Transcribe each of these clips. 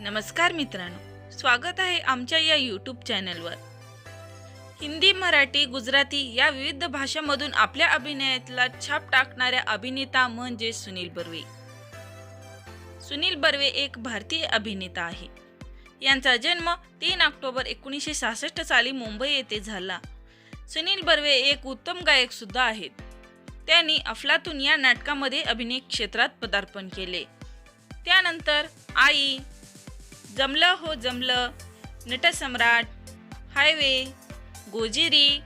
नमस्कार मित्रांनो स्वागत आहे आमच्या या यूट्यूब चॅनलवर हिंदी मराठी गुजराती या विविध भाषांमधून आपल्या अभिनयातला छाप टाकणाऱ्या अभिनेता म्हणजे सुनील बर्वे. सुनील बर्वे एक भारतीय अभिनेता आहे. यांचा जन्म तीन ऑक्टोबर एकोणीसशे सहासष्ट साली मुंबई येथे झाला. सुनील बर्वे एक उत्तम गायक सुद्धा आहेत. त्यांनी अफलातून या नाटकामध्ये अभिनय क्षेत्रात पदार्पण केले. त्यानंतर आई जमलं हो जमलं. नटसम्राट हायवे गोजिरी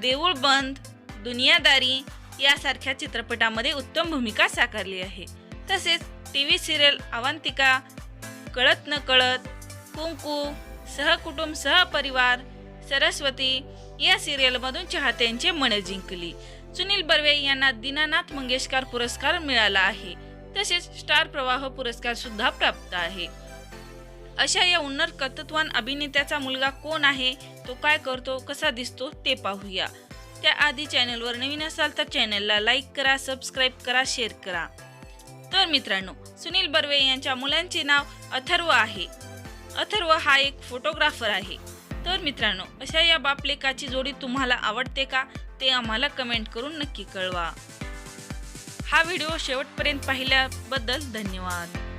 देऊळ बंद दुनियादारी यासारख्या चित्रपटामध्ये उत्तम भूमिका साकारली आहे. तसेच टी व्ही सिरियल अवंतिका कळत न कळत कुंकू सहकुटुंब सहपरिवार सरस्वती या सिरियलमधून चाहत्यांचे मन जिंकली. सुनील बर्वे यांना दीनानाथ मंगेशकर पुरस्कार मिळाला आहे. तसेच स्टार प्रवाह पुरस्कार सुद्धा प्राप्त आहे. अशा या उन्नर कर्तृत्वान अभिनेत्याचा मुलगा कोण आहे तो काय करतो कसा दिसतो ते पाहूया. त्याआधी चॅनलवर नवीन असाल तर चॅनलला लाईक करा सबस्क्राईब करा शेअर करा. तर मित्रांनो सुनील बर्वे यांच्या मुलांचे नाव अथर्व आहे. अथर्व हा एक फोटोग्राफर आहे. तर मित्रांनो अशा या बापलेकाची जोडी तुम्हाला आवडते का ते आम्हाला कमेंट करून नक्की कळवा. हा व्हिडिओ शेवटपर्यंत पाहिल्याबद्दल धन्यवाद.